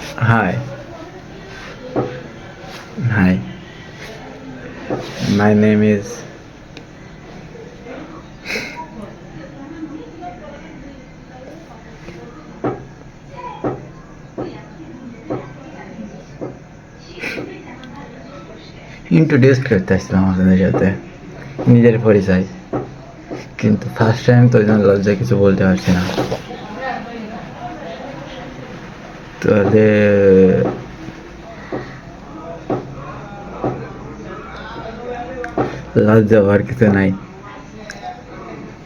Hi. My name is. Introduce করতে আসছিলাম আপনাদের সাথে নিজের পরিচয় কিন্তু ফার্স্ট টাইম তো ওই জন্য লজ্জায় কিছু বলতে পারছি না তাহলে লজ্জা হওয়ার কিছু নাই।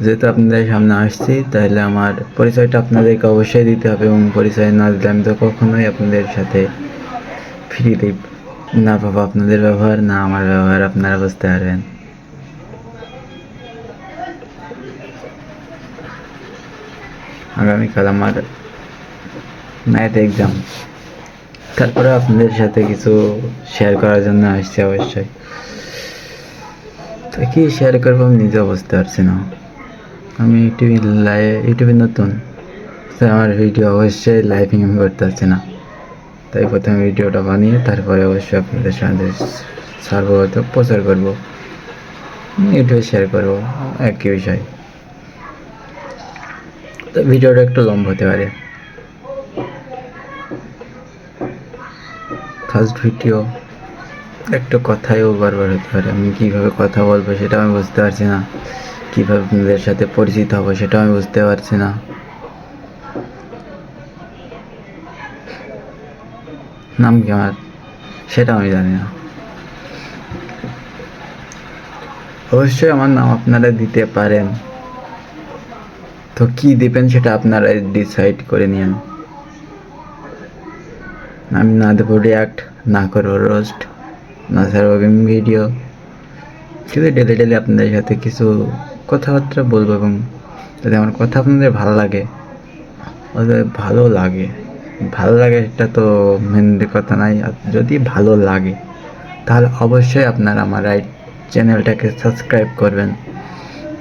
যেহেতু আপনাদের সামনে আসছি, তাহলে আমার পরিচয়টা আপনাদেরকে অবশ্যই দিতে হবে এবং পরিচয় না দিলে আমি তো কখনোই আপনাদের সাথে ফ্রিতে না পাবো। আপনাদের ব্যবহার না আমার ব্যবহার, আপনারা বুঝতে পারবেন। আগামীকাল আমার ম্যাথ এক্সাম তারপরে আপনাদের সাথে কিছু শেয়ার করার জন্য আসছি অবশ্যই। তো কি শেয়ার করব আমি নিজে বুঝতে পারছি না। আমি ইউটিউবে লাই, ইউটিউবে নতুন। আমার ভিডিও অবশ্যই লাইভিং আমি করতে পারছি না। তাই প্রথমে ভিডিওটা বানিয়ে তারপরে অবশ্যই আপনাদের সাথে হয়তো প্রচার করব। ইউটিউবে শেয়ার করব, একই বিষয়। তো ভিডিওটা একটু লম্বা হতে পারে। ফার্স্ট ভিডিও একটু কথায়ও বারবার হতে পারে। আমি কীভাবে কথা বলব সেটা আমি বুঝতে পারছি না। কীভাবে আপনাদের সাথে পরিচিত হব সেটাও আমি বুঝতে পারছি না। নাম কি আমার? সেটা আমি জানি না। অবশ্যই আমার নাম আপনারা দিতে পারেন। তো কি দিবেন সেটা আপনারা ডিসাইড করে নিন আমি না দেবো রিয়াক্ট না করব রোস্ট না ছাড়বো ভিডিও শুধু ডেলি ডেলি আপনাদের সাথে কিছু কথাবার্তা বলব এবং যদি আমার কথা আপনাদের ভালো লাগে ভালো লাগে ভালো লাগে সেটা তো মেন কথা নাই যদি ভালো লাগে, তাহলে অবশ্যই আপনারা আমার রাইট চ্যানেলটাকে সাবস্ক্রাইব করবেন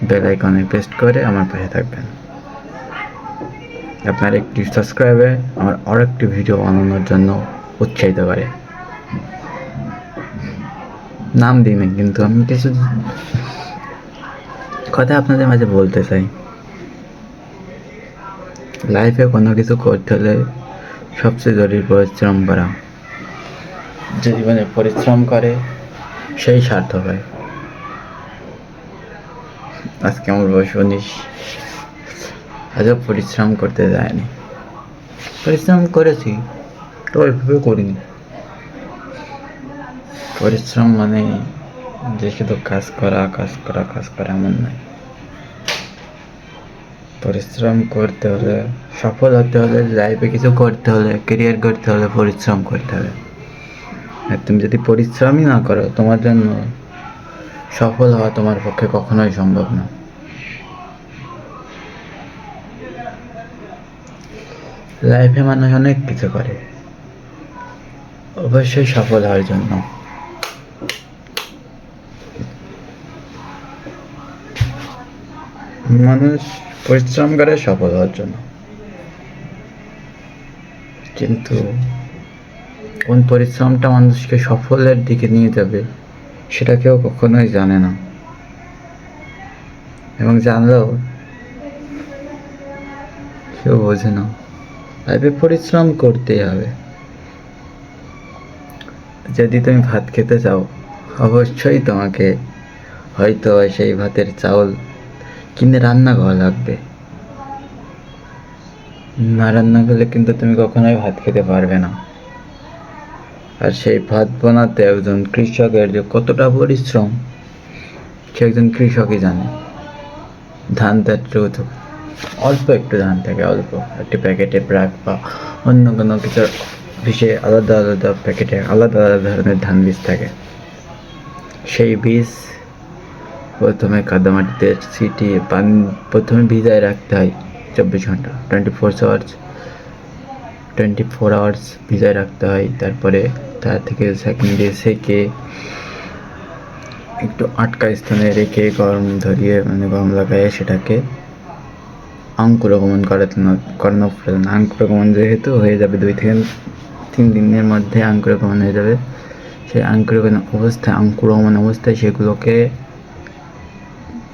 বেল আইকনে প্রেস করে আমার পাশে থাকবেন। আপনার একটি সাবস্ক্রাইবে আমার আরও একটি ভিডিও বানানোর জন্য উৎসাহিত করে নাম দিই না কিন্তু আমি কিছু কথা আপনাদের মাঝে বলতে চাই লাইফে কোনো কিছু করতে হলে সবচেয়ে জরুরি পরিশ্রম করা যে জীবনে পরিশ্রম করে সেই সার্থক হয় আজকে আমার বয়স উনিশ আজও পরিশ্রম করতে যায়নি। পরিশ্রম করেছি, তো ওইভাবে করিনি। পরিশ্রম মানে যে শুধু কাজ করা কাজ করা কাজ করা এমন নয়। পরিশ্রম করতে হলে, সফল হতে হলে লাইফে কিছু করতে হলে কেরিয়ার করতে হলে পরিশ্রম করতে হবে। আর তুমি যদি পরিশ্রমই না করো, তোমার জন্য সফল হওয়া তোমার পক্ষে কখনোই সম্ভব না। লাইফে মানুষ অনেক কিছু করে। অবশ্যই সফল হওয়ার জন্য। মানুষ পরিশ্রম করে সফল হওয়ার জন্য। কিন্তু কোন পরিশ্রমটা মানুষকে সফলের দিকে নিয়ে যাবে, সেটা কেউ কখনোই জানে না। এবং জানলেও কেউ বোঝে না। লাইফে পরিশ্রম করতেই হবে। যদি তুমি ভাত খেতে চাও, অবশ্যই তোমাকে হয়তো সেই ভাতের চাউল কিনে রান্না করা লাগবে। না রান্না করলে কিন্তু তুমি কখনোই ভাত খেতে পারবে না। আর সেই ভাত বানাতে একজন কৃষকের যে কতটা পরিশ্রম, সে একজন কৃষকই জানে। ধান তার অল্প একটু ধান থাকে, অল্প একটি প্যাকেটে ব্র্যাক বা অন্য কোনো কিছু বিষয়ে আলাদা আলাদা প্যাকেটে আলাদা আলাদা ধরনের ধান বীজ থাকে। সেই বীজ প্রথমে কাদামাটিতে সিটি পানি, প্রথমে ভিজায় রাখতে হয় চব্বিশ ঘণ্টা twenty four hours twenty four hours ভিজায় রাখতে হয়। তারপরে তার থেকে সেকেন্ড দিয়ে সেকে একটু আটকা স্থানে রেখে গরম ধরিয়ে মানে গরম লাগায় সেটাকে অঙ্কুরগমন করাতে করানো প্রয়োজন অঙ্কুরগমন যেহেতু হয়ে যাবে দুই থেকে তিন দিনের মধ্যে আঙ্কুরগমন হয়ে যাবে। সেই আঙ্কুরগমন অবস্থায় আঙ্কুরগমন অবস্থায় সেগুলোকে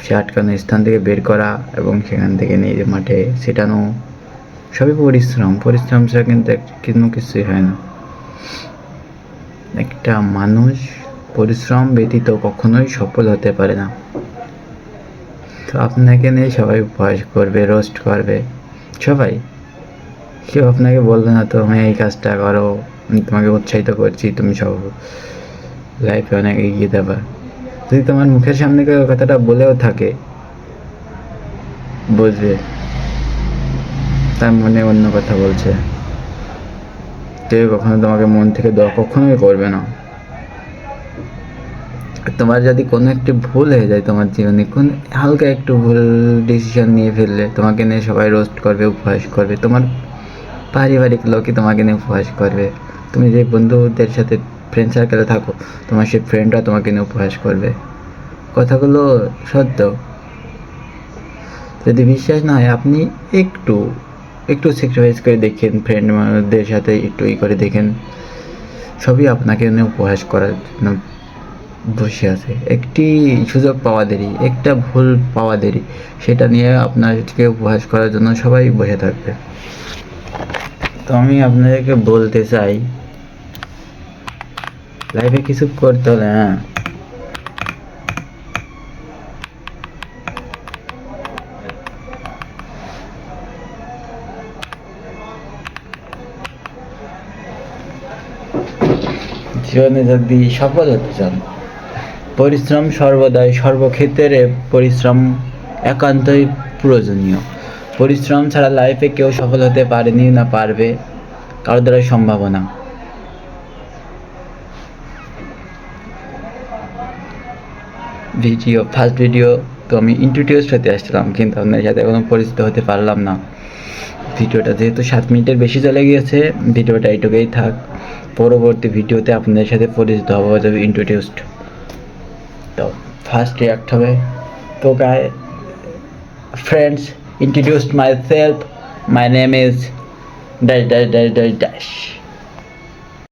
সে আটকানো স্থান থেকে বের করা এবং সেখান থেকে নিয়ে মাঠে ছেটানো, সবই পরিশ্রম। পরিশ্রম ছাড়া কিন্তু কোনো কিছুই হয় না। একটা মানুষ পরিশ্রম ব্যতীত কখনোই সফল হতে পারে না। তো আপনাকে নিয়ে সবাই উপহাস করবে রোস্ট করবে। সবাই। কেউ আপনাকে বলবে না, তুমি এই কাজটা করো, আমি তোমাকে উৎসাহিত করছি, তুমি সব লাইফে অনেক এগিয়ে দেবা যদি তোমার মুখের সামনে কেউ কথাটা বলেও থাকে, বুঝবে। তার মনে অন্য কথা বলছে। কেউ কখনো তোমাকে মন থেকে দোয়া কখনোই করবে না। তোমার যদি কোনো একটি ভুল হয়ে যায় তোমার জীবনে, কোন হালকা একটু ভুল ডিসিশন নিয়ে ফেললে তোমাকে নিয়ে সবাই রোস্ট করবে, উপহাস করবে। তোমার পারিবারিক লোকই তোমাকে নিয়ে উপহাস করবে। তুমি যে বন্ধুদের সাথে ফ্রেন্ড সার্কেলে থাকো, তোমার সেই ফ্রেন্ডরা তোমাকে নিয়ে উপহাস করবে। কথাগুলো সত্য। যদি বিশ্বাস না হয়, আপনি একটু একটু স্যাক্রিফাইস করে দেখেন ফ্রেন্ডদের সাথে একটু ই করে দেখেন। সবই আপনাকে নিয়ে উপহাস করার জন্য বসে আছে। একটি সুযোগ পাওয়া দেরি, একটা ভুল পাওয়া দেরি। সেটা নিয়ে আপনাকে উপহাস করার জন্য সবাই বসে থাকবে। তো আমি আপনাদেরকে বলতে চাই লাইফে কিছু করতে হলে হ্যাঁ। জীবনে যদি সফল হতে চান পরিশ্রম সর্বদাই সর্বক্ষেত্রে পরিশ্রম একান্তই প্রয়োজনীয়। পরিশ্রম ছাড়া লাইফে কেউ সফল হতে পারেনি না পারবে কারও দ্বারা সম্ভাবনা ভিডিও ফার্স্ট ভিডিও তো আমি ইন্ট্রোডিউস হতে আসছিলাম, কিন্তু আপনার সাথে এখনও পরিচিত হতে পারলাম না। ভিডিওটা যেহেতু সাত মিনিটের বেশি চলে গিয়েছে ভিডিওটা এইটুকুই থাক। পরবর্তী ভিডিওতে আপনাদের সাথে পরিচিত হওয়া যাবে ইন্ট্রোডিউসড তো ফার্স্ট রিয়াক্ট হবে তো guy friends introduced myself my name is dash dash dash dash dash